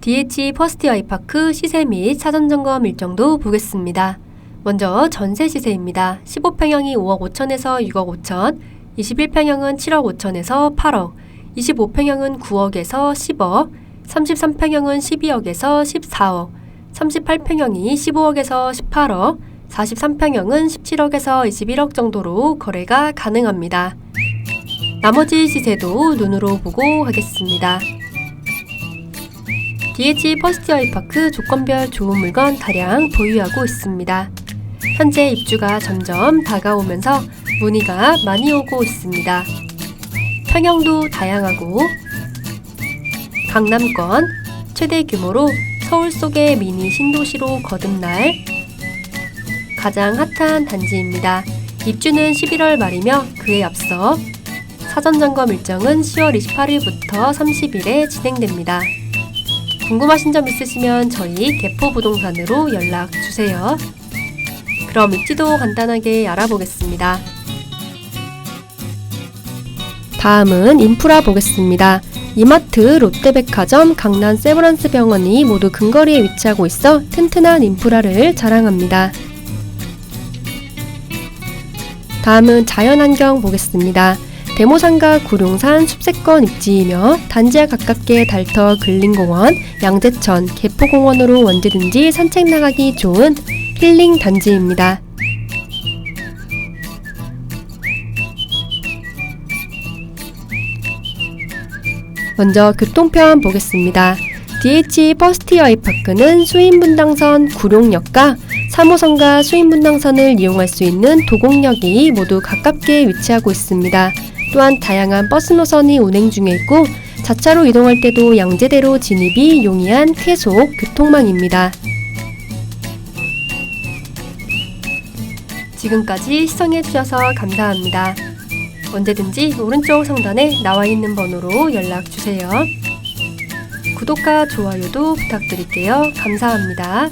DH 퍼스트 아이파크 시세 및 사전 점검 일정도 보겠습니다. 먼저 전세 시세입니다. 15평형이 5억 5천에서 6억 5천, 21평형은 7억 5천에서 8억, 25평형은 9억에서 10억, 33평형은 12억에서 14억, 38평형이 15억에서 18억, 43평형은 17억에서 21억 정도로 거래가 가능합니다. 나머지 시세도 눈으로 보고 하겠습니다. DH 퍼스트 아이파크 조건별 좋은 물건 다량 보유하고 있습니다. 현재 입주가 점점 다가오면서 문의가 많이 오고 있습니다. 평형도 다양하고 강남권 최대 규모로 서울 속의 미니 신도시로 거듭날 가장 핫한 단지입니다. 입주는 11월 말이며 그에 앞서 사전 점검 일정은 10월 28일부터 30일에 진행됩니다. 궁금하신 점 있으시면 저희 개포부동산으로 연락 주세요. 그럼 입지도 간단하게 알아보겠습니다. 다음은 인프라 보겠습니다. 이마트, 롯데백화점, 강남 세브란스 병원이 모두 근거리에 위치하고 있어 튼튼한 인프라를 자랑합니다. 다음은 자연환경 보겠습니다. 대모산과 구룡산 숲세권 입지이며 단지와 가깝게 달터 근린공원, 양재천, 개포공원으로 언제든지 산책 나가기 좋은 힐링 단지입니다. 먼저 교통편 보겠습니다. DH 퍼스트 아이파크는 수인분당선 구룡역과 3호선과 수인분당선을 이용할 수 있는 도곡역이 모두 가깝게 위치하고 있습니다. 또한 다양한 버스 노선이 운행 중에 있고 자차로 이동할 때도 양재대로 진입이 용이한 쾌속 교통망입니다. 지금까지 시청해주셔서 감사합니다. 언제든지 오른쪽 상단에 나와 있는 번호로 연락 주세요. 구독과 좋아요도 부탁드릴게요. 감사합니다.